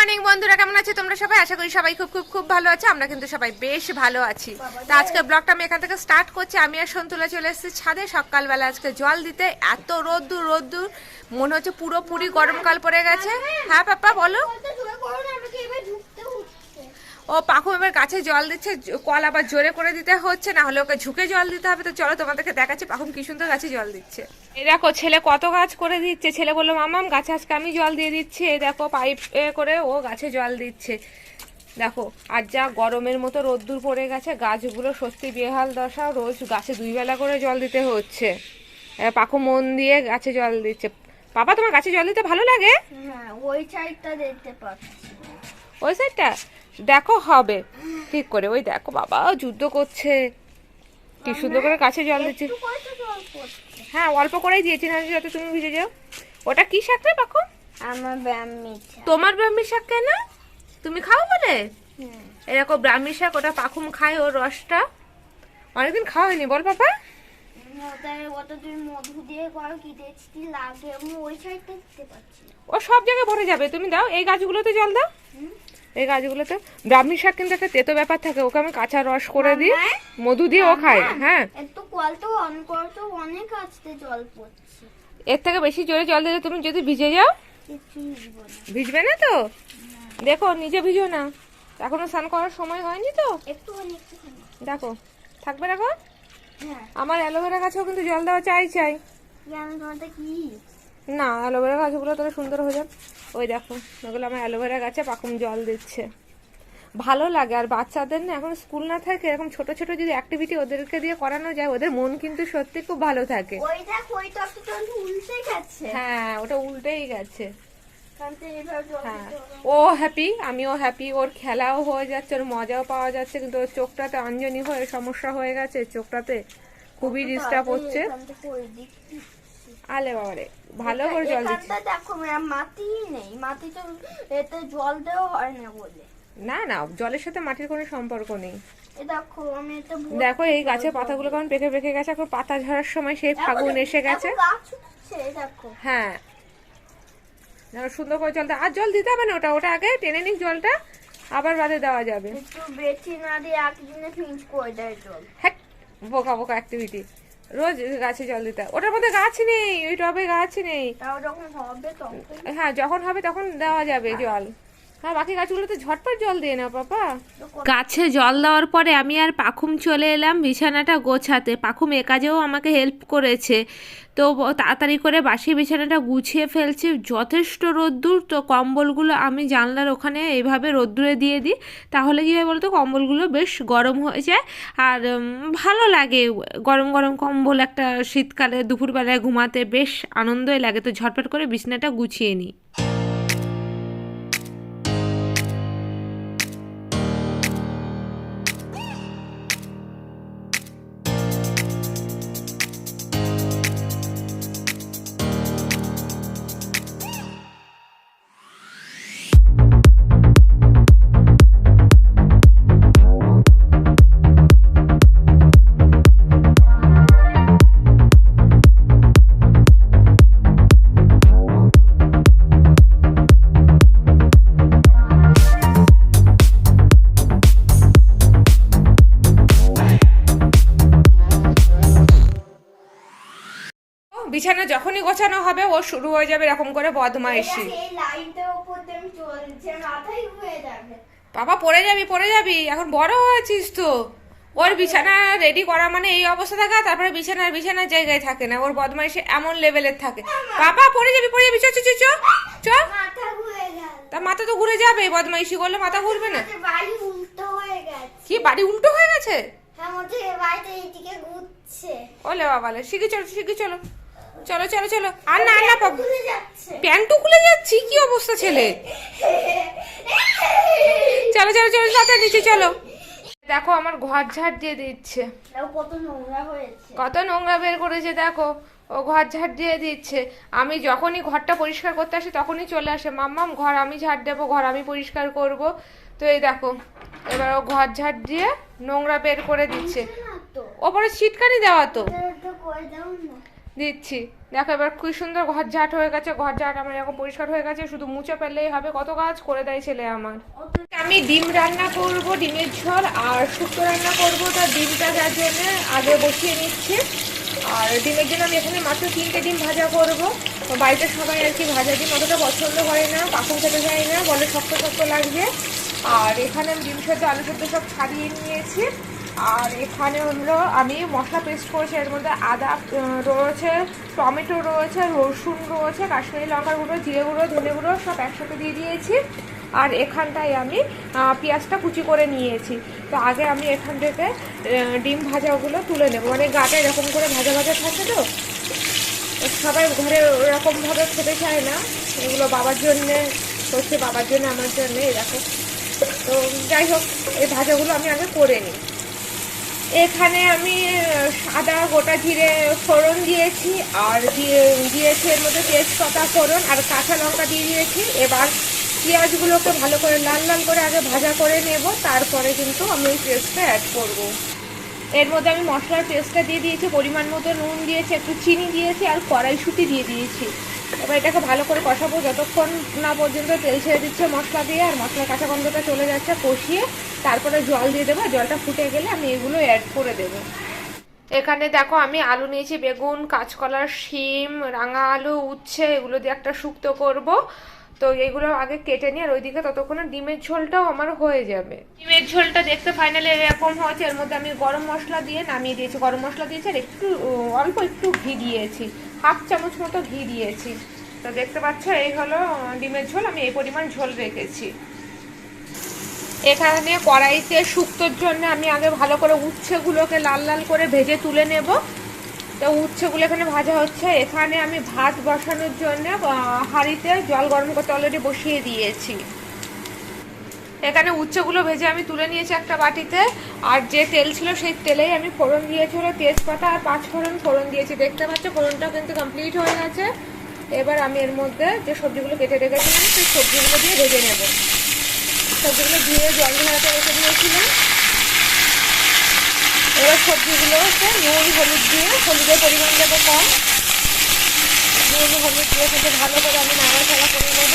Morning বন্ধুরা, কেমন আছে? তোমরা সবাই? আশা করি সবাই খুব খুব খুব ভালো আছে। আমরা কিন্তু সবাই বেশ ভালো আছি। তো আজকে ব্লগটা আমি এখান থেকে স্টার্ট করছি। আমি আর সন্তুলা চলে এসেছি ছাদে। সকালবেলা আজকে জল দিতে। এত রোদ্দুর রোদ্দুর। মনে হচ্ছে পুরোপুরি গরমকাল পড়ে গেছে। হ্যাঁ পাপা বলো। ও পাখু এবার গাছে জল দিচ্ছে কল আবার জোরে করে দিতে হচ্ছে না হলে ওকে ঝুঁকে জল দিতে হবে। তো চলো তোমাদেরকে দেখাচ্ছি পাখুম কি সুন্দর গাছে জল দিচ্ছে। এই দেখো ছেলে কত গাছ করে দিচ্ছে। ছেলে বলল মামাম গাছে আজকে আমি জল দিয়ে দিচ্ছি। এই দেখো পাইপ এ করে ও গাছে জল দিচ্ছে। দেখো আর যা গরমের মতো রোদ্দুর পড়ে গেছে গাছগুলো সত্যি বেহাল দশা রোজ গাছে দুই বেলা করে জল দিতে হচ্ছে। পাখু মন দিয়ে গাছে জল দিচ্ছে। বাবা তোমার গাছে জল দিতে ভালো লাগে? হ্যাঁ ওই সাইডটা দেখতে পাচ্ছি। ওই সাইডটা দেখো হবে। ঠিক করে ওই দেখো বাবা যুদ্ধ করছে। কি সুন্দর করে কাছে জল দিচ্ছে। হ্যাঁ অল্প করেই দিয়েছি না যাতে তুমি ভিজে যাও। ওটা কি শাক রে পাখো? আমার মিছে তোমার ব্রাহ্মী শাক কেন? তুমি খাও বলে? এরকম ব্রাহ্মী শাক ওটা পাখুম খায় ওর রসটা। অনেকদিন খাওয়া হয়নি বল পাপা। ও সব জায়গায় ভরে যাবে তুমি দাও এই গাছগুলোতে জল দাও? এই গাছগুলোতে ব্রাহ্মী শাক কিন্তু একটা তেতো ব্যাপার থাকে ওকে আমি কাঁচা রস করে দিই হ্যাঁ? মধু দিয়ে ও খায় হ্যাঁ একটু কল তো অন করো তো অনেক আসতে জল পড়ছে। এর থেকে বেশি জোরে জল দিলে তুমি যদি ভিজে যাও ভিজবে না। তো? দেখো নিজে ভিজো না। এখনও স্নান করার সময় হয়নি তো? একটুখানি দেখো থাকবে হ্যাঁ আমার অ্যালোভেরা গাছেও কিন্তু জল দেওয়া চাই চাই। না অ্যালোভেরা গাছগুলো তাহলে সুন্দর হয়ে যাবে। ওই দেখো ওগুলো আমার অ্যালোভেরা গাছে পাকুম জল দিচ্ছে। ভালো লাগে আর বাচ্চাদের না এখন স্কুল না থাকে এরকম ছোট ছোট যদি অ্যাক্টিভিটি ওদেরকে দিয়ে করানো যায় ওদের মন কিন্তু সত্যি খুব ভালো থাকে। হ্যাঁ ওটা উল্টেই গেছে। ও হ্যাপি আমিও হ্যাপি ওর খেলাও হয়ে যাচ্ছে ওর মজাও পাওয়া যাচ্ছে কিন্তু ওর চোখটাতে অঞ্জনি হয়ে সমস্যা হয়ে গেছে চোখটাতে খুবই ডিস্টার্ব হচ্ছে। আলে বাবারে ভালো করে জল দিচ্ছে। দেখো মাটি নেই মাটি তো এতে জল দেওয়া হয় না বলে। না না জলের সাথে মাটির কোনো সম্পর্ক নেই। দেখো আমি এটা দেখো এই গাছের পাতাগুলো কেমন পেকে পেকে গেছে এখন পাতা ঝরার সময় সেই ফাগুন এসে গেছে। গাছ উঠছে দেখো। হ্যাঁ দেখো সুন্দর করে জলটা আর জল দিতে হবে না ওটা ওটা আগে টেনে নিক জলটা আবার বাদে দেওয়া যাবে। একটু বেশি না দিয়ে একদিনে ফিনিশ করে দেয় জল। হ্যাঁ বোকা বোকা অ্যাক্টিভিটি রোজ গাছে জল দিতে। ওটার মধ্যে গাছ নেই ওই টবে গাছ নেই। হ্যাঁ যখন হবে তখন দেওয়া যাবে জল। হ্যাঁ বাকি গাছগুলোতে ঝটপট জল দিয়ে না পাপা। গাছে জল দেওয়ার পরে আমি আর পাখুম চলে এলাম বিছানাটা গোছাতে। পাখুম এ কাজেও আমাকে হেল্প করেছে। তো তাড়াতাড়ি করে বাসি বিছানাটা গুছিয়ে ফেলছি। যথেষ্ট রোদ্দুর, তো কম্বলগুলো আমি জানলার ওখানে এইভাবে রোদ্দুরে দিয়ে দিই। তাহলে কী হয় বলতো, কম্বলগুলো বেশ গরম হয়ে যায়। আর ভালো লাগে। গরম গরম কম্বল একটা শীতকালে দুপুরবেলায় ঘুমাতে বেশ আনন্দই লাগে। তো ঝটপট করে বিছানাটা গুছিয়ে নিই। বিছানা যখনই গোছানো হবে ও শুরু হয়ে যাবে এরকম করে বদমাইশি। বাবা পড়ে যাবি পড়ে যাবি এখন বড় হয়েছিস তো। ওর বিছানা রেডি করা মানে এই অবস্থা থাকা তারপরে বিছানার বিছানার জায়গায় থাকে না ওর বদমাইশি এমন লেভেলের থাকে। বাবা। পড়ে যাবি পড়ে যাবি চ চ চ তা মাথা তো ঘুরে যাবে বদমাইশি করলে মাথা ঘুরবে না। কি বাড়ি উল্টো হয়ে গেছে? হ্যাঁ ওলে বাবালে শিখে চলো শিখে চলো। চলো চলো চলো। আর না না পাবো প্যান্টু খুলে যাচ্ছি? কি অবস্থা ছেলে? চলো চলো চলো সাথে নিচে চলো। দেখো আমার ঘর ঝাড় দিয়ে দিচ্ছে। কত নোংরা বের করেছে দেখো। ও ঘর ঝাড় দিয়ে দিচ্ছে। আমি যখনই ঘরটা পরিষ্কার করতে আসি তখনই চলে আসে মাম্মাম ঘর আমি ঝাড় দেবো ঘর আমি পরিষ্কার করব। তো এই দেখো এবার ও ঘর ঝাড় দিয়ে নোংরা বের করে দিচ্ছে। ওপরে ছিটকানি দেওয়া তো। তো করে দাও না। দিচ্ছি। দেখো এবার খুব সুন্দর ঘর ঝাট হয়ে গেছে ঘর ঝাট আমার এরকম পরিষ্কার হয়ে গেছে, শুধু মুছে ফেললেই হবে। কত কাজ করে দেয় ছেলে আমার। আমি ডিম রান্না করব, ডিমের ঝোল আর শুক্তো রান্না করব তার ডিমটা যার জন্য আগে বসিয়ে নিচ্ছি। আর ডিমের জন্য আমি এখানে মাত্র তিনটে ডিম ভাজা করব। বাড়িতে সবাই আর কি ভাজা ডিম অতটা পছন্দ করে না পাখুন খেতে যায় না, বলে শক্ত শক্ত লাগবে। আর এখানে আমি ডিম সেদ্ধ, আলু সব ছাড়িয়ে নিয়েছি। আর এখানে হলো আমি মশলা পেস্ট করেছি, এর মধ্যে আদা রয়েছে, টমেটো রয়েছে, রসুন রয়েছে, কাশ্মীরি লঙ্কার গুঁড়ো, জিরে গুঁড়ো, ধনে গুঁড়ো সব একসাথে দিয়ে দিয়েছি। আর এখানটায় আমি পেঁয়াজটা কুচি করে নিয়েছি। তো আগে আমি এখান থেকে ডিম ভাজাগুলো তুলে নেব। মানে গাটা এরকম করে ভাজা ভাজা থাকে তো? সবাই ঘরে ওরকমভাবে খেতে চায় না। এগুলো বাবার জন্যে হচ্ছে বাবার জন্য, আমার জন্যে, এরকম। তো যাই হোক, এই ভাজাগুলো আমি আগে করে নিই। এখানে আমি সাদা গোটা জিরে ফোড়ন দিয়েছি, আর দিয়ে, দিয়েছি এর মধ্যে তেজপাতা ফোড়ন আর কাঁচা লঙ্কা দিয়ে দিয়েছি এবার পেঁয়াজগুলোকে ভালো করে লাল লাল করে আগে ভাজা করে নেব, তারপরে কিন্তু আমি ওই পেস্টটা অ্যাড করব। এর মধ্যে আমি মশলার পেস্টটা দিয়ে দিয়েছি, পরিমাণ মতো নুন দিয়েছি, একটু চিনি দিয়েছি, আর কড়াইশুঁটি দিয়ে দিয়েছি এবার এটাকে ভালো করে কষাবো যতক্ষণ না পর্যন্ত তেল ছেড়ে দিচ্ছে মশলা দিয়ে, আর মশলার কাঁচা গন্ধটা চলে যাচ্ছে, কষিয়ে তারপরে জল দিয়ে দেবো জলটা ফুটে গেলে আমি এগুলো অ্যাড করে দেবো। এখানে দেখো আমি আলু নিয়েছি, বেগুন, কাঁচকলার শিম, রাঙা আলু, উচ্ছে, এগুলো দিয়ে একটা শুক্তো করব। তো এইগুলো আগে কেটে নিয়ে আর ওইদিকে ততক্ষণে ডিমের ঝোলটাও আমার হয়ে যাবে। ডিমের ঝোলটা দেখতে ফাইনালি এরকম হয়েছে, এর মধ্যে আমি গরম মশলা দিয়ে নামিয়ে দিয়েছি। গরম মশলা দিয়েছি আর একটু অল্প একটু ঘি দিয়েছি। হাফ চামচ মতো ঘি দিয়েছি। তো দেখতে পাচ্ছ, এই হলো ডিমের ঝোল। আমি এই পরিমাণ ঝোল রেখেছি। এখানে কড়াইতে শুক্তোর জন্য আমি আগে ভালো করে উচ্ছেগুলোকে লাল লাল করে ভেজে তুলে নেব। তো উচ্ছেগুলো এখানে ভাজা হচ্ছে। এখানে আমি ভাত বসানোর জন্য হাঁড়িতে জল গরম করতে অলরেডি বসিয়ে দিয়েছি। এখানে উচ্ছেগুলো ভেজে আমি তুলে নিয়েছি একটা বাটিতে। আর যে তেল ছিল সেই তেলেই আমি ফোড়ন দিয়েছি, হলো তেজপাতা আর পাঁচ ফোড়ন ফোড়ন দিয়েছি। দেখতে পাচ্ছ ফোড়নটা কিন্তু কমপ্লিট হয়ে গেছে। এবার আমি এর মধ্যে যে সবজিগুলো কেটে রেখেছিলাম, সেই সবজিগুলো দিয়ে ভেজে নেব। সবজিগুলো ধুয়ে জল ধরাতে রেখে দিয়েছিলাম। এবার সবজিগুলোতে নুন, হলুদ দিয়ে, হলুদের পরিমাণ দেবো কম, নুন, হলুদ দিয়ে কিন্তু ভালো করে আমি নাড়াচাড়া করে নেব।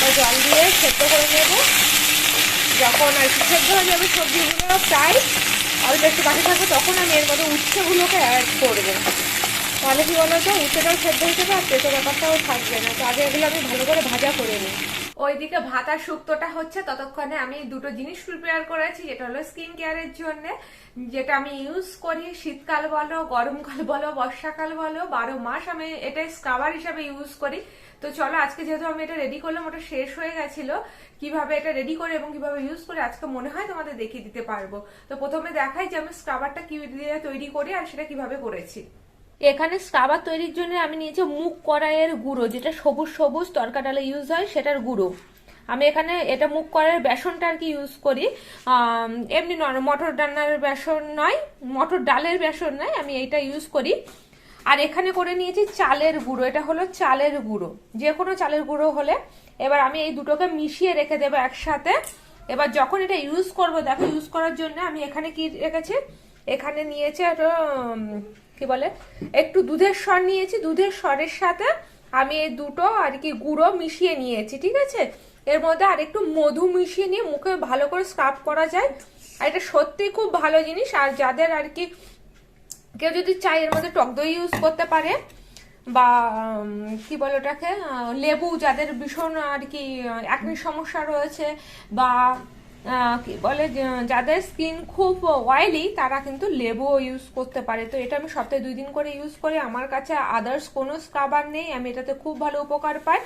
বা জল দিয়ে সেদ্ধ করে নেব। যখন আর কি সেদ্ধ হয়ে যাবে সবজিগুলো প্রায় অল্প একটু বাকি থাকবে, তখন আমি এর মধ্যে উচ্ছেগুলোকে অ্যাড করব। তাহলে কি বলো উচ্ছেটাও সেদ্ধ হয়ে যাবে আর পেঁচো ব্যাপারটাও থাকবে না। তো আগে এগুলো আমি ভালো করে ভাজা করে নিই। ওইদিকে ভাত শুক্তোটা হচ্ছে ততক্ষণে আমি দুটো জিনিস প্রিপেয়ার করেছি, যেটা হলো স্কিন কেয়ারের জন্য, যেটা আমি ইউজ করি শীতকাল বলো, গরমকাল বলো, বর্ষাকাল বলো, বারো মাস আমি এটা স্ক্রাবার হিসাবে ইউজ করি। তো চলো, আজকে যেহেতু আমি এটা রেডি করলাম, ওটা শেষ হয়ে গেছিল, কীভাবে এটা রেডি করে এবং কীভাবে ইউজ করে আজকে মনে হয় তোমাদের দেখিয়ে দিতে পারব। তো প্রথমে দেখাই যে আমি স্ক্রাবারটা কি দিয়ে তৈরি করি আর সেটা কীভাবে করেছি। এখানে স্ক্রাবার তৈরির জন্য আমি নিয়েছি মুগ কড়াইয়ের গুঁড়ো, যেটা সবুজ সবুজ তরকা ডালে ইউজ হয়, সেটার গুঁড়ো। আমি এখানে এটা মুগ কড়াইয়ের বেসনটা আর কি ইউজ করি। এমনি মটর ডান্নার বেসন নয়, মটর ডালের বেসন নয়, আমি এইটা ইউজ করি। আর এখানে করে নিয়েছি চালের গুঁড়ো, এটা হলো চালের গুঁড়ো। যে কোনো চালের গুঁড়ো হলে এবার আমি এই দুটোকে মিশিয়ে রেখে দেবো একসাথে। এবার যখন এটা ইউজ করব, দেখো ইউজ করার জন্য আমি এখানে কি রেখেছি? এখানে নিয়েছি একটা কি বলে? একটু দুধের স্বর নিয়েছি, দুধের স্বরের সাথে আমি এই দুটো আর কি গুঁড়ো মিশিয়ে নিয়েছি, ঠিক আছে? এর মধ্যে আর একটু মধু মিশিয়ে নিয়ে মুখে ভালো করে স্ক্রাব করা যায়। আর এটা সত্যি খুব ভালো জিনিস, আর যাদের আর কি কেউ যদি চায় এর মধ্যে টক দই ইউজ করতে পারে বা কি বলে ওটাকে লেবু যাদের ভীষণ আর কি একনি সমস্যা রয়েছে বা কি বলে যাদের স্কিন খুব অয়েলি তারা কিন্তু লেবু ইউজ করতে পারে। তো এটা আমি সপ্তাহে দুই দিন করে ইউজ করি। আমার কাছে আদার্স কোনো স্ক্রাবার নেই। আমি এটাতে খুব ভালো উপকার পাই।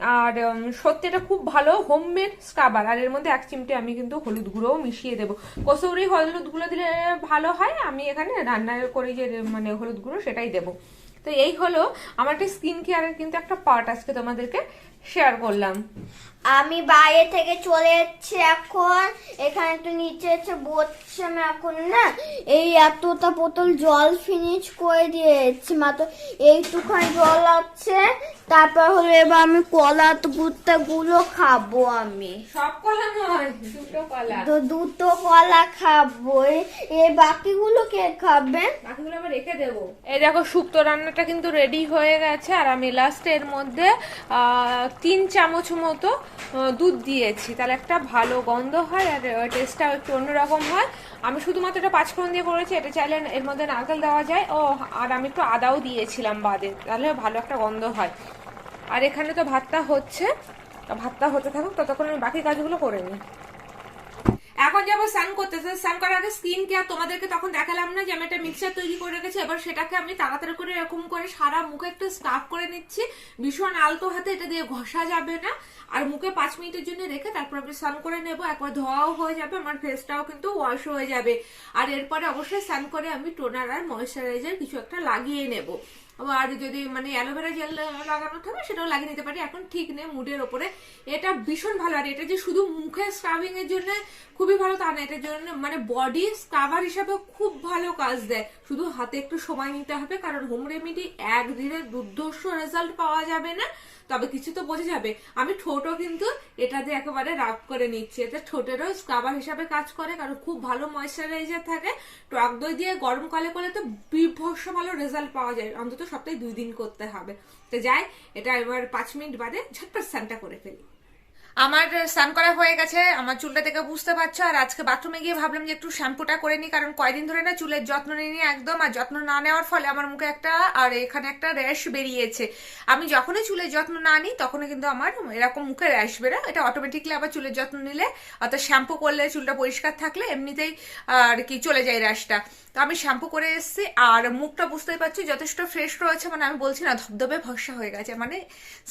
আর সত্যি এটা খুব ভালো হোমমেড স্ক্রাবার আর। এর মধ্যে এক চিমটে আমি কিন্তু হলুদ গুঁড়োও মিশিয়ে দেবো। কসৌরি হলুদ গুঁড়ো দিলে ভালো হয়। আমি এখানে রান্নার করে যে মানে হলুদ গুঁড়ো সেটাই দেবো। তো এই হলো আমার একটা স্কিন কেয়ারের কিন্তু একটা পার্ট আজকে তোমাদেরকে শেয়ার করলাম। আমি বাইরে থেকে চলে যাচ্ছি এখন। এখানে তো নিচে এসে বসছি আমি এখন না। এই এতটা বোতল জল ফিনিশ করে দিয়েছি। মাত্র এইটুখানি জল আছে। তারপর হলো এবার আমি কলা গুড়টা গুলো খাব আমি। সব কলা নয় দুটো কলা। তো দুটো কলা খাব। এ- এই বাকিগুলো কে খাবে? বাকিগুলো আমরা রেখে দেবো। এই দেখো শুক্তো রান্নাটা কিন্তু রেডি হয়ে গেছে। আর আমি লাস্ট এর মধ্যে তিন চামচ মতো দুধ দিয়েছি। তাহলে একটা ভালো গন্ধ হয় আর টেস্টটাও একটু অন্যরকম হয়। আমি শুধুমাত্র এটা পাঁচফোড়ন দিয়ে করেছি, এটা চাইলে এর মধ্যে নারকেল দেওয়া যায়। ও, আর আমি একটু আদাও দিয়েছিলাম বাদে, তাহলে ভালো একটা গন্ধ হয়। আর এখানে তো ভাতটা হচ্ছে ভাতটা হতে থাকুক, ততক্ষণ আমি বাকি কাজগুলো করে নিই। এখন যাব স্নান করতে। স্নান করার আগে স্কিন কেয়ার তোমাদেরকে তখন দেখালাম না যে আমি একটা মিক্সচার তৈরি করে রেখেছি। এবার সেটাকে আমি তাড়াতাড়ি করে এরকম করে সারা মুখে একটু স্কাফ করে নিচ্ছি। ভীষণ আলতো হাতে এটা দিয়ে ঘষা যাবে না। আর মুখে পাঁচ মিনিটের জন্য রেখে তারপর আমি স্নান করে নেব। একবার ধোয়াও হয়ে যাবে, আমার ফেসটাও কিন্তু ওয়াশ হয়ে যাবে। আর এরপরে অবশ্যই স্নান করে আমি টোনার আর ময়শ্চারাইজার কিছু একটা লাগিয়ে নেব। আর যদি মানে অ্যালোভেরা জেল লাগানো থাকে, সেটাও লাগিয়ে নিতে পারি। এখন ঠিক নেই মুডের ওপরে। এটা ভীষণ ভালো, আর এটা যে শুধু মুখে স্ক্রাবিং এর জন্য খুবই ভালো তা না, এটার জন্য মানে বডি স্ক্রাবার হিসাবে খুব ভালো কাজ দেয়। শুধু হাতে একটু সময় নিতে হবে, কারণ হোম রেমেডি একদিনে দুর্ধর্ষ রেজাল্ট পাওয়া যাবে না। তবে কিছু তো বোঝা যাবে। আমি ঠোঁটও কিন্তু এটা দিয়ে একেবারে রাব করে নিচ্ছি। এতে ঠোঁটেরও স্ক্রাবার হিসাবে কাজ করে, কারণ খুব ভালো ময়শ্চারাইজার থাকে। টক দই দিয়ে গরম কলে করলে তো বিভৎস ভালো রেজাল্ট পাওয়া যায়। অন্তত সপ্তাহে দুই দিন করতে হবে। তো যাই, এটা এবার পাঁচ মিনিট বাদে ঝটপট স্নানটা করে ফেলি। আমার স্নান করা হয়ে গেছে, আমার চুলটা দেখে বুঝতে পারছ, আর আজকে বাথরুমে গিয়ে ভাবলাম যে একটু শ্যাম্পুটা করে নিই, কারণ কয়দিন ধরে না চুলের যত্ন নিইনি একদম, আর যত্ন না নেওয়ার ফলে আমার মুখে একটা, আর এখানে একটা র্যাশ বেরিয়েছে। আমি যখনই চুলের যত্ন না নিই, তখনই কিন্তু আমার এরকম মুখে র্যাশ বেরো এটা অটোমেটিকলি আবার চুলের যত্ন নিলে, অর্থাৎ শ্যাম্পু করলে চুলটা পরিষ্কার থাকলে এমনিতেই, আর কি চলে যায় র্যাশটা। তো আমি শ্যাম্পু করে এসেছি, আর মুখটা বুঝতেই পারছি, যথেষ্ট ফ্রেশ রয়েছে মানে আমি বলছি না ধবধবে ভরসা হয়ে গেছে মানে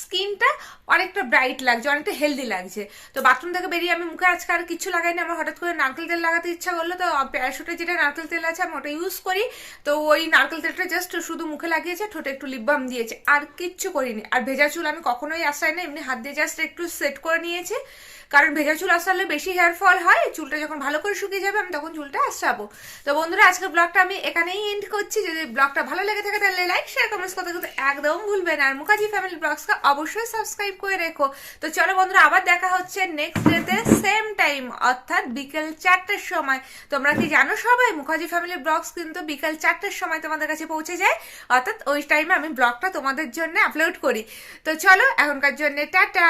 স্কিনটা অনেকটা ব্রাইট লাগছে, অনেকটা হেলদি লাগছে। তো বাথরুম থেকে বেরিয়ে আমি মুখে আজকে আর কিছু লাগাইনি, আমার হঠাৎ করে নারকেল তেল লাগাতে ইচ্ছা করল, তো প্যারাশুটে যেটা নারকেল তেল আছে আমি ওটা ইউজ করি। তো ওই নারকেল তেলটা জাস্ট শুধু মুখে লাগিয়েছে, ঠোঁটে একটু লিপ বাম দিয়েছে, আর কিচ্ছু করিনি। আর ভেজা চুল আমি কখনোই আসাই না, এমনি হাত দিয়ে জাস্ট একটু সেট করে নিয়েছি। কারণ ভেজা চুল আসলে বেশি হেয়ার ফল হয়, চুলটা যখন ভালো করে শুকিয়ে যাবে, আমি তখন চুলটা আসাবো তো বন্ধুরা আজকে ব্লগটা আমি এখানেই এন্ড করছি। যদি ব্লগটা ভালো লেগে থাকে, তাহলে লাইক শেয়ার কমেন্টস করতে কিন্তু একদম ভুলবেন আর মুখার্জি ফ্যামিলি ব্লগসকে অবশ্যই সাবস্ক্রাইব করে রেখো। তো চলো বন্ধুরা, আবার দেখা হচ্ছে নেক্সট ডেতে সেম টাইম অর্থাৎ বিকেল চারটের সময়। তোমরা কি জানো সবাই, মুখার্জি ফ্যামিলি ব্লগস কিন্তু বিকেল চারটের সময় তোমাদের কাছে পৌঁছে যায়। অর্থাৎ ওই টাইমে আমি ব্লগটা তোমাদের জন্য আপলোড করি। তো চলো, এখনকার জন্য টাটা!